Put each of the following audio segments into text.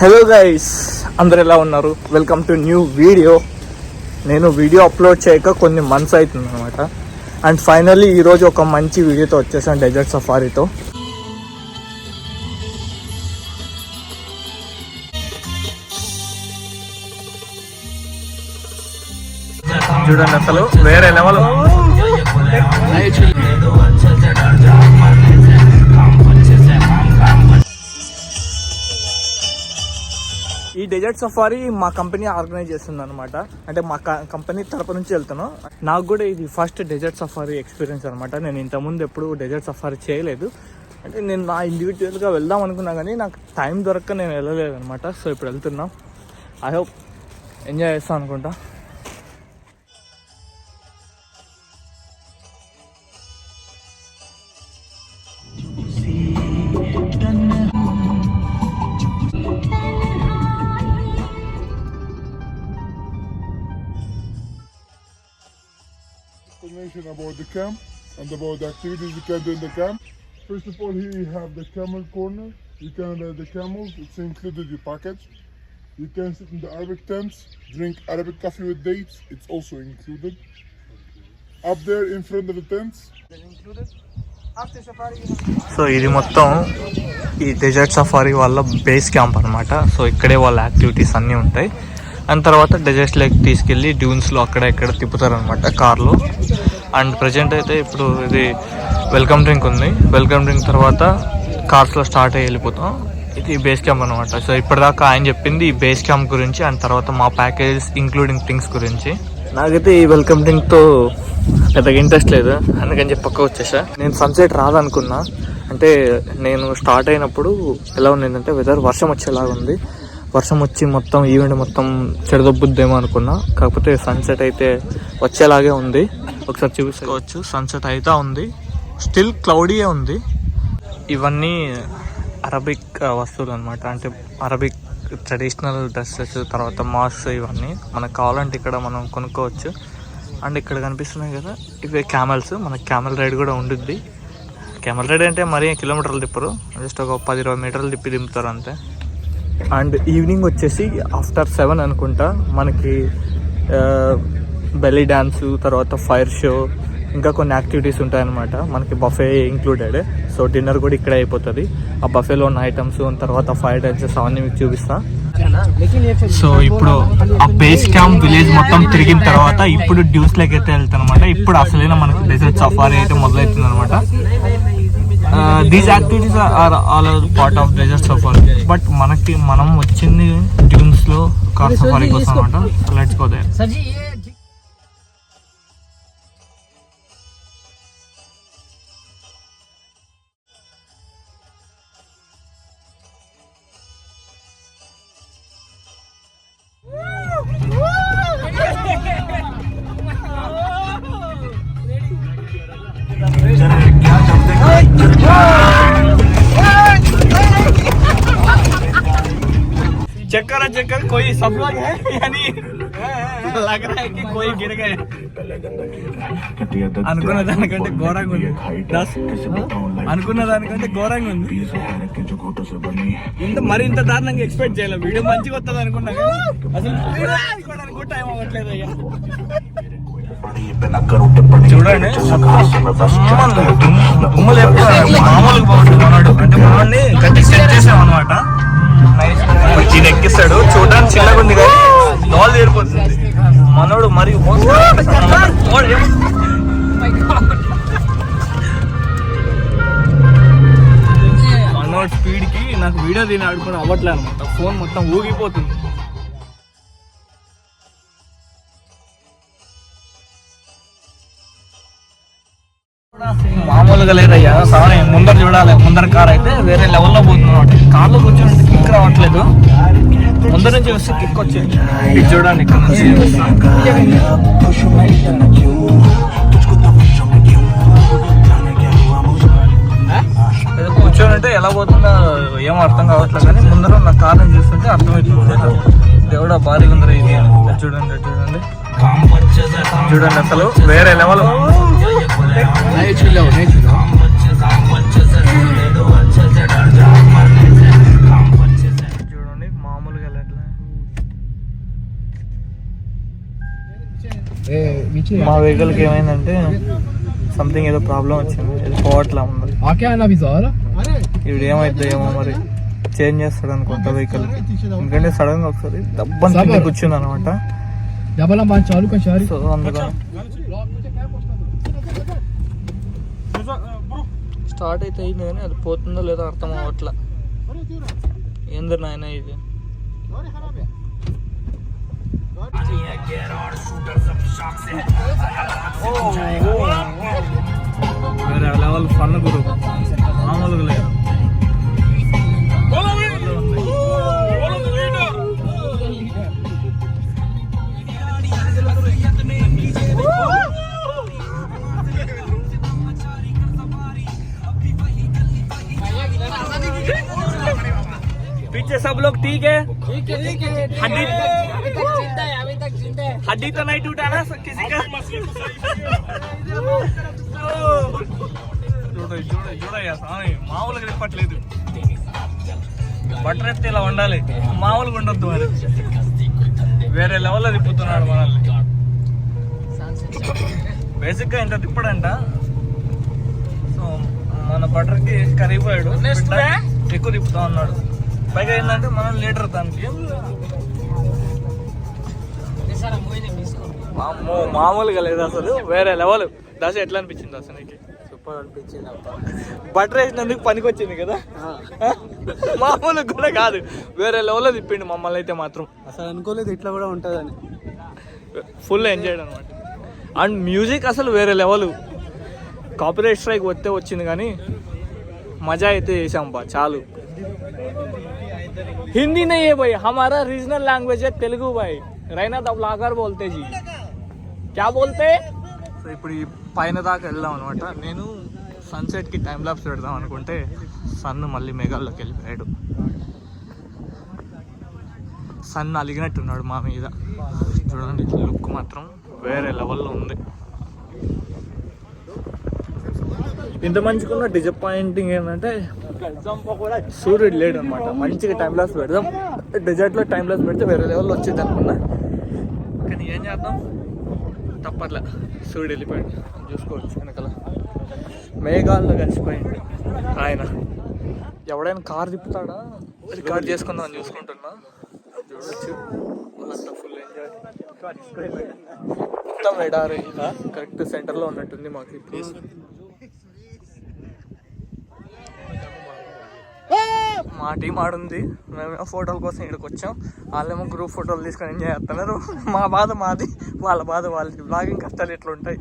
Hello guys అందరు ఎలా ఉన్నారు? వెల్కమ్ టు న్యూ వీడియో నేను వీడియో అప్లోడ్ చేయక కొన్ని మంత్స్ అవుతుంది అనమాట అండ్ ఫైనల్లీ ఈరోజు ఒక మంచి వీడియోతో వచ్చేసాను డెజర్ట్ సఫారీతో చూడండి అసలు వేరే లెవెల్ ఈ డెజర్ట్ సఫారీ మా కంపెనీ ఆర్గనైజ్ చేస్తుంది అనమాట అంటే మా కంపెనీ తరపు నుంచి వెళ్తాను నాకు కూడా ఇది ఫస్ట్ డెజర్ట్ సఫారీ ఎక్స్పీరియన్స్ అనమాట నేను ఇంతకుముందు ఎప్పుడు డెజర్ట్ సఫారీ చేయలేదు. అంటే నేను నా ఇండివిజువల్గా వెళ్దాం అనుకున్నా కానీ నాకు టైం దొరక్క నేను వెళ్ళలేదు అనమాట సో ఇప్పుడు వెళ్తున్నా. ఐ హోప్ ఎంజాయ్ చేస్తాను అనుకుంటా. Information about the camp and about the activities you can do in the camp. First of all, here you have the camel corner. You can ride the camels, it's included in your package. You can sit in the Arabic tents, drink Arabic coffee with dates, it's also included. Up there in front of the tents, so ఇది మొత్తం ఈ desert safari వాళ్ళ base camp అనమాట so ఇక్కడే వాళ్ళ activities అన్నీ ఉంటాయి and తర్వాత డెజర్ట్ లేక్ తీసుకెళ్ళి డ్యూన్స్లో అక్కడ ఇక్కడ తిప్పుతారనమాట కార్లో అండ్ ప్రజెంట్ అయితే ఇప్పుడు ఇది వెల్కమ్ డ్రింక్ ఉంది. వెల్కమ్ డ్రింక్ తర్వాత కార్స్లో స్టార్ట్ అయ్యి వెళ్ళిపోతాం. ఇది బేస్ క్యాంప్ అనమాట సో ఇప్పటిదాకా ఆయన చెప్పింది ఈ బేస్ క్యాంప్ గురించి అండ్ తర్వాత మా ప్యాకేజెస్ ఇంక్లూడింగ్ థింగ్స్ గురించి. నాకైతే ఈ వెల్కమ్ డ్రింక్తో పెద్దగా ఇంట్రెస్ట్ లేదు. అందుకని చెప్పి పక్క వచ్చేసా. నేను సన్సెట్ రాదనుకున్నా. అంటే నేను స్టార్ట్ అయినప్పుడు ఎలా ఉండిందంటే వెదర్ వర్షం వచ్చేలాగా ఉంది. వర్షం వచ్చి మొత్తం ఈవెంట్ మొత్తం చెడదొబ్బుద్దేమో అనుకున్నా. కాకపోతే సన్సెట్ అయితే వచ్చేలాగే ఉంది. ఒకసారి చూసుకోవచ్చు. సన్సెట్ అయితే ఉంది. స్టిల్ క్లౌడీయే ఉంది. ఇవన్నీ అరబిక్ వస్తువులు అనమాట అంటే అరబిక్ ట్రెడిషనల్ డ్రెస్సెస్ తర్వాత మాస్క్ ఇవన్నీ మనకు కావాలంటే ఇక్కడ మనం కొనుక్కోవచ్చు. అండ్ ఇక్కడ కనిపిస్తున్నాయి కదా ఇవే క్యామెల్స్ మనకి క్యామెల్ రైడ్ కూడా ఉండుద్ది. క్యామెల్ రైడ్ అంటే మరీ కిలోమీటర్లు తిప్పరు. జస్ట్ ఒక పది ఇరవై మీటర్లు తిప్పి దింపుతారు అంతే. అండ్ ఈవినింగ్ వచ్చేసి ఆఫ్టర్ సెవెన్ అనుకుంటా మనకి బెల్లీ డ్యాన్స్ తర్వాత ఫైర్ షో ఇంకా కొన్ని యాక్టివిటీస్ ఉంటాయన్నమాట. మనకి బఫే ఇంక్లూడెడ్. సో డిన్నర్ కూడా ఇక్కడే అయిపోతుంది. ఆ బఫేలో ఉన్న ఐటమ్స్ తర్వాత ఫైర్ డ్యాన్సెస్ అవన్నీ మీకు చూపిస్తా. సో ఇప్పుడు ఆ బేస్ క్యాంప్ విలేజ్ మొత్తం తిరిగిన తర్వాత ఇప్పుడు డ్యూస్ లెక్క అయితే వెళ్తాను అనమాట ఇప్పుడు అసలైన మనకి డెజర్ట్ సఫారీ అయితే మొదలవుతుంది అనమాట these activities are all part of desert safari but మనకి మనం వచ్చింది డ్యూన్స్లో కార్ సఫారీ కోసం అనమాట లెట్స్ గో దేర్ चक्कर चक्कर कोई सब लोग है यानी लग रहा है कि कोई गिर गए అనుకున్న దానికంటే ఘోరంగా ఉంది దస్ అనుకున్న దానికంటే ఘోరంగా ఉంది ఇంత మరి ఇంత దారుణంగా ఎక్స్పెక్ట్ చేయలేదు వీడియో మంచిగా వస్తుంది అనుకున్నా కానీ అసలు వీడియో తీసుకోవడానికి కూడా టైం అవ్వట్లేదు అయ్యా చూడండి దుమ్ములు మామూలుగా పోగొట్టుకున్నాడు అంటే మనల్ని గట్టి నాకు వీడియో దీని ఆడుకుని అవ్వట్లేదు అనమాట ఫోన్ మొత్తం ఊగిపోతుంది. మామూలుగా లేదయ్యా. సారీ ముందర చూడాలి. ముందర కార్ అయితే వేరే లెవెల్లో పోతుంది అనమాట కార్లో కూర్చొని కిక్ రావట్లేదు. ముందర నుంచి వస్తే కిక్ వచ్చేది. ఇది చూడండి ఇక్కడ నుంచి. కూర్చొని అంటే ఎలా పోతుందో ఏం అర్థం కావట్లేదు కానీ ముందర నా కారణం చూస్తుంటే అర్థమైపోతుంది దేవుడు భారీగా ఉందర ఇది చూడండి చూడండి. చూడండి అసలు వేరే లెవెల్. చూడండి మామూలుగా మా ఏమైందంటే సంథింగ్ ఏదో ప్రాబ్లం వచ్చింది. ఏదో పోవట్లా ఉంది. ఇవి ఏమవుతుందో ఏమో మరి చేంజ్ చేస్తాడు అనుకుంట వెహికల్ ఎందుకంటే సడన్గా ఒకసారి దబ్బని కూర్చుంది అనమాట. స్టార్ట్ అయితే అయింది కానీ అది పోతుందో లేదో అర్థం అవ్వట్లా. ఏంది నాయన ఇది? Oh, oh, oh. వేరే లెవెల్ ఫన్ గురు మామూలుగా లేదు पीछे सब लोग ठीक है हड्डी हड्डी तो नहीं टूटा ना किसी का చూడ చూడ చూడయ్యా స్వామి మామూలుగా తిప్పట్లేదు బట్టర్ ఎత్తే ఇలా ఉండాలి మామూలుగా ఉండొద్దు మరి వేరే లెవెల్లో తిప్పుతున్నాడు మనల్ని బేసిక్గా ఇంత తిప్పడంట సో మన బటర్కి కరిగిపోయాడు బిడ్డ ఎక్కువ తిప్పుతా ఉన్నాడు పైగా ఏంటంటే మనం లీటర్ దానికి. మామూలుగా లేదు అసలు. వేరే లెవెల్. దశ ఎట్లా అనిపించింది అసలు నీకు? సూపర్ అనిపించింది బటర్ వేసినందుకు పనికి వచ్చింది కదా మామూలుగా కూడా కాదు. వేరే లెవెల్లో తిప్పిండు మమ్మల్ని అయితే మాత్రం. అసలు అనుకోలేదు ఇట్లా కూడా ఉంటుందని. ఫుల్ ఎంజాయ్ అనమాట అండ్ మ్యూజిక్ అసలు వేరే లెవెల్. కాపీరైట్ స్ట్రైక్ వస్తే వచ్చింది కానీ మజా అయితే చేసాం బా చాలు हिंदी नहीं है भाई हमारा रीजनल लैंग्वेज है तेलुगु भाई రైనా ద బ్లాగర్ బోల్తే జీ క్యా బోల్తే సో ఇప్పుడు ఈ పైన దాకా వెళ్దాం అనమాట నేను సన్సెట్కి టైం లాప్స్ పెడదాం అనుకుంటే సన్ మళ్ళీ మేఘాల్లోకి వెళ్ళిపోయాడు సన్ అలిగినట్టున్నాడు మా మీద చూడండి లుక్ మాత్రం వేరే లెవెల్లో ఉంది ఇంత మంచిగా డిజపాయింటింగ్ ఏంటంటే సూర్యుడు లేడు అనమాట మంచిగా టైం లాస్ పెడదాం. డెజర్ట్లో టైం లాస్ పెడితే వేరే లెవెల్లో వచ్చేది అనుకున్నా. కానీ ఏం చేద్దాం? తప్పట్లే. సూర్యుడు వెళ్ళిపోయాడు. చూసుకోవచ్చు వెనకాల. మేఘాల్లో కలిసిపోయింది ఆయన. ఎవడైనా కార్ తిప్పుతాడా? రికార్డ్ చేసుకుందాం అని చూసుకుంటున్నా. చూడొచ్చు. వాళ్ళంతా ఫుల్ ఎంజాయ్ మొత్తం ఎడారి. కరెక్ట్ సెంటర్లో ఉన్నట్టుంది మాకు ఇప్పుడు. మా టీం ఆడుంది. మేము ఫోటోల కోసం ఇక్కడికి వచ్చాం. వాళ్ళేమో గ్రూప్ ఫోటోలు తీసుకొని ఎంజాయ్ చేస్తున్నారు. మా బాధ మాది. వాళ్ళ బాధ వాళ్ళది. బ్లాగింగ్ కష్టాలు ఎట్లా ఉంటాయి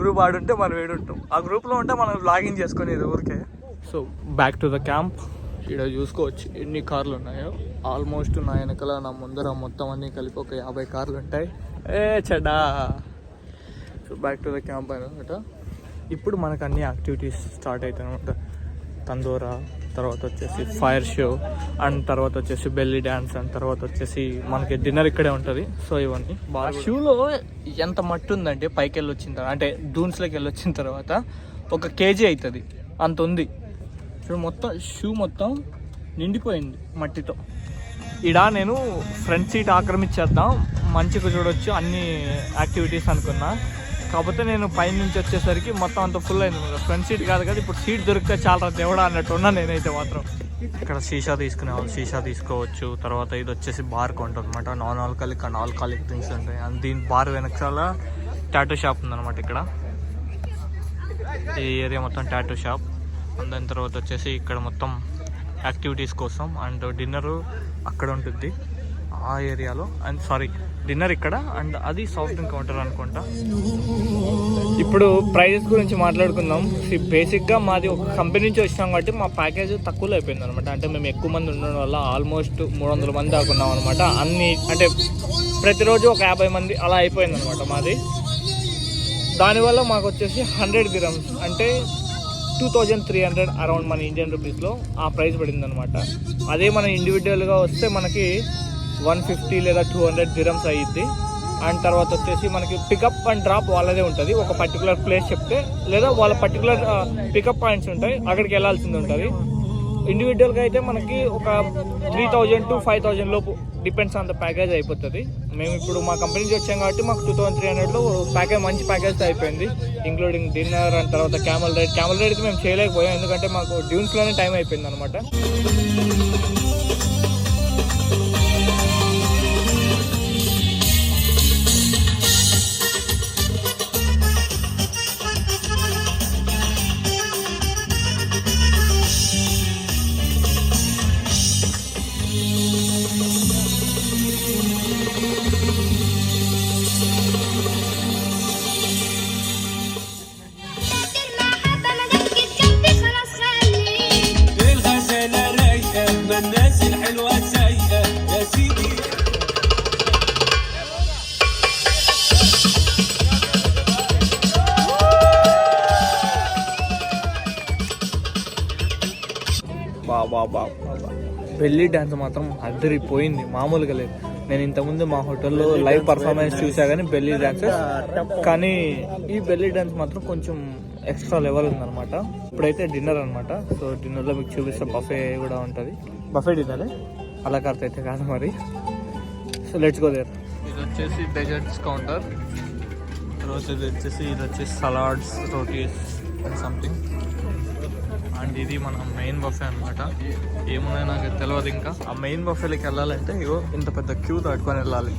గ్రూప్ ఆడుంటే మనం వేడుంటాం ఆ గ్రూప్లో ఉంటే మనం బ్లాగింగ్ చేసుకునేది ఊరికే. So back to the camp ఇక్కడ చూసుకోవచ్చు ఎన్ని కార్లు ఉన్నాయో. ఆల్మోస్ట్ నా వెనకాల నా ముందర మొత్తం అన్నీ కలిపి ఒక యాభై కార్లు ఉంటాయి. ఏ చెడా. So back to the camp అనమాట ఇప్పుడు మనకు అన్ని యాక్టివిటీస్ స్టార్ట్ అవుతాయి అనమాట తందూరా తర్వాత వచ్చేసి ఫైర్ షో అండ్ తర్వాత వచ్చేసి బెల్లీ డ్యాన్స్ అండ్ తర్వాత వచ్చేసి మనకి డిన్నర్ ఇక్కడే ఉంటుంది. సో ఇవన్నీ. బాగా షూలో ఎంత మట్టి ఉందంటే పైకి వెళ్ళి వచ్చిన తర్వాత అంటే డూన్స్లోకి వెళ్ళి వచ్చిన తర్వాత ఒక కేజీ అవుతుంది అంత ఉంది. చూడు మొత్తం షూ మొత్తం నిండిపోయింది మట్టితో. ఇడ నేను ఫ్రంట్ సీట్ ఆక్రమించేద్దాం మంచిగా చూడొచ్చు అన్ని యాక్టివిటీస్ అనుకున్నా. కాకపోతే నేను పైన నుంచి వచ్చేసరికి మొత్తం అంత ఫుల్ అయింది. ఫ్రంట్ సీట్ కాదు కదా ఇప్పుడు సీట్ దొరికితే చాలా దేవుడా అన్నట్టు ఉన్నా నేనైతే మాత్రం. ఇక్కడ సీసా తీసుకునే వాళ్ళు సీసా తీసుకోవచ్చు. తర్వాత ఇది వచ్చేసి బార్ కౌంటర్ అనమాట non alcoholic and alcoholic things ఉంటాయి. అండ్ దీని బార్ వెనకాల టాటూ షాప్ ఉందన్నమాట ఇక్కడ. ఈ ఏరియా మొత్తం టాటూ షాప్. అండ్ దాని తర్వాత వచ్చేసి ఇక్కడ మొత్తం యాక్టివిటీస్ కోసం అండ్ డిన్నరు అక్కడ ఉంటుంది ఆ ఏరియాలో. అండ్ సారీ డిన్నర్ ఇక్కడ అండ్ అది సాఫ్ట్ కౌంటర్ అనుకుంటా. ఇప్పుడు ప్రైజెస్ గురించి మాట్లాడుకుందాం. బేసిక్గా మాది ఒక కంపెనీ నుంచి వచ్చినాం కాబట్టి మా ప్యాకేజ్ తక్కువలో అయిపోయింది అనమాట అంటే మేము ఎక్కువ మంది ఉండడం వల్ల ఆల్మోస్ట్ మూడు వందల మంది దాకా ఉన్నాం అనమాట అన్ని అంటే ప్రతిరోజు ఒక యాభై మంది అలా అయిపోయింది అనమాట మాది. దానివల్ల మాకు వచ్చేసి హండ్రెడ్ గ్రామ్స్ అంటే two thousand three hundred around మన ఇండియన్ రూపీస్లో ఆ ప్రైస్ పడింది అనమాట అదే మన ఇండివిజువల్గా వస్తే మనకి వన్ ఫిఫ్టీ లేదా టూ హండ్రెడ్ దిరమ్స్ అయ్యిద్ది అండ్ తర్వాత వచ్చేసి మనకి పికప్ అండ్ డ్రాప్ వాళ్ళదే ఉంటుంది. ఒక పర్టికులర్ ప్లేస్ చెప్తే లేదా వాళ్ళ పర్టికులర్ పికప్ పాయింట్స్ ఉంటాయి. అక్కడికి వెళ్ళాల్సింది ఉంటుంది. ఇండివిజువల్గా అయితే మనకి ఒక three thousand two five thousand లోపు డిపెండ్స్ ఆన్ ద ప్యాకేజ్ అయిపోతుంది. మేము ఇప్పుడు మా కంపెనీ నుంచి వచ్చాం కాబట్టి మాకు టూ థౌసండ్ త్రీ హండ్రెడ్లో ప్యాకేజ్ మంచి ప్యాకేజ్ అయిపోయింది. ఇంక్లూడింగ్ డిన్నర్ అండ్ తర్వాత క్యామల్ రైడ్ క్యామల్ రైడ్ మేము చేయలేకపోయాం. ఎందుకంటే మాకు డ్యూన్స్లోనే టైం అయిపోయింది అనమాట బా బా బా. బెల్లీ డ్యాన్స్ మాత్రం అద్దరిపోయింది మామూలుగా లేదు. నేను ఇంతకుముందు మా హోటల్లో లైవ్ పర్ఫార్మెన్స్ చూసా కానీ బెల్లీ డ్యాన్సెస్ కానీ ఈ బెల్లీ డ్యాన్స్ మాత్రం కొంచెం ఎక్స్ట్రా లెవెల్ ఉందన్నమాట. ఇప్పుడైతే డిన్నర్ అనమాట సో డిన్నర్లో మీకు చూపిస్తే బఫే కూడా ఉంటుంది. బఫే డిన్నరే అలా కరెక్ట్ అయితే కాదు మరి. సో లెట్స్ గో దేర్ ఇది వచ్చేసి డెజర్ట్స్ కౌంటర్ తర్వాత ఇది వచ్చేసి ఇది వచ్చేసి salads rotis and something and ఇది మన మెయిన్ బఫే అనమాట ఏమున్నాయి నాకు తెలియదు ఇంకా. ఆ మెయిన్ బఫేలోకి వెళ్ళాలంటే ఇగో ఇంత పెద్ద క్యూ దాటుకొని వెళ్ళాలి.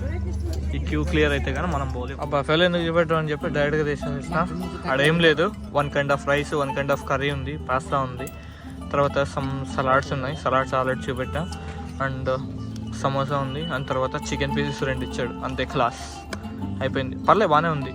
ఈ క్యూ క్లియర్ అయితే కానీ మనం పోలేం. ఆ బఫేలో ఎందుకు చూపెట్టడం అని చెప్పి డైరెక్ట్గా తీసిన ఆడేం లేదు. One kind of rice one kind of curry ఉంది పాస్తా ఉంది. తర్వాత సమ్ సలాడ్స్ ఉన్నాయి. సలాడ్స్ ఆల్రెడీ చూపెట్టా. అండ్ సమోసా ఉంది. అండ్ తర్వాత చికెన్ పీసెస్ రెండు ఇచ్చాడు. అంతే క్లాస్ అయిపోయింది. పర్లే బాగానే ఉంది.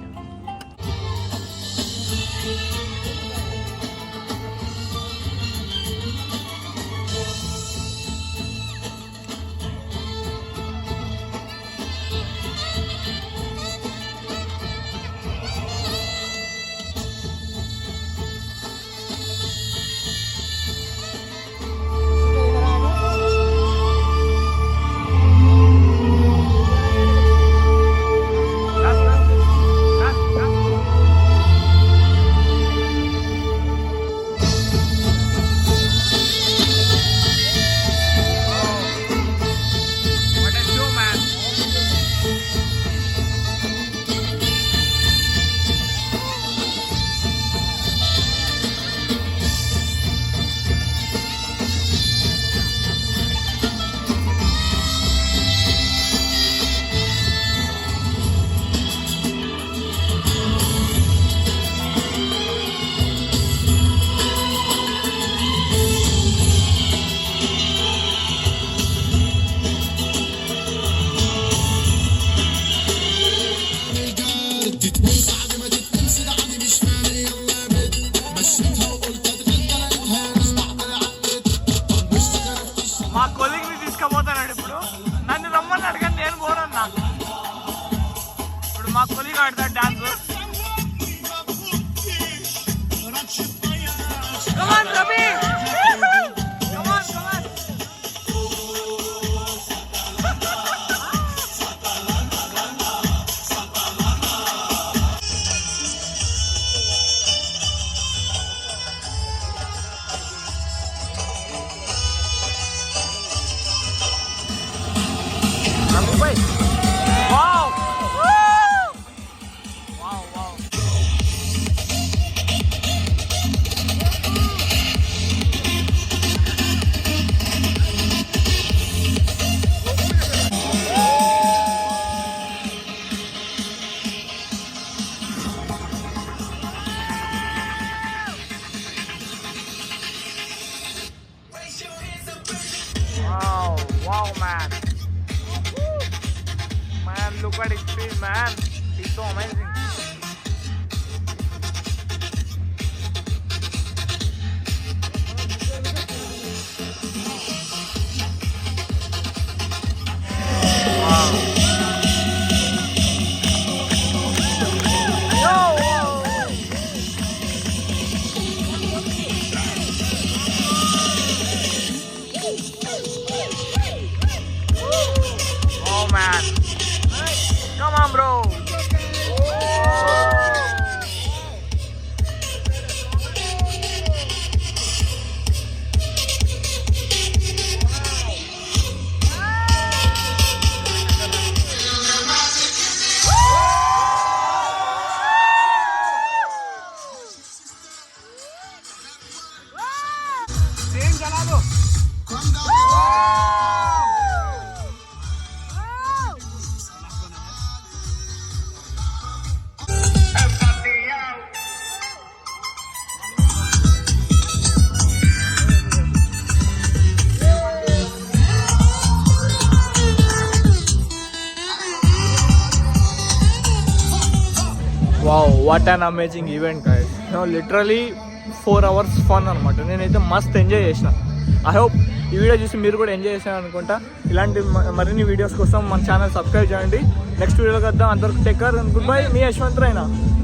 What an amazing event guys no literally four hours fun అనమాట నేనైతే మస్త్ ఎంజాయ్ చేసిన. ఐ హోప్ ఈ వీడియో చూసి మీరు కూడా ఎంజాయ్ చేశారు అనుకుంటా. ఇలాంటి మ- మరిన్ని వీడియోస్ కోసం మన ఛానల్ సబ్స్క్రైబ్ చేయండి. నెక్స్ట్ వీడియోకి వద్దాం అందరికి టెక్కర్ గుడ్ బై మీ యశ్వంత్ రైనా.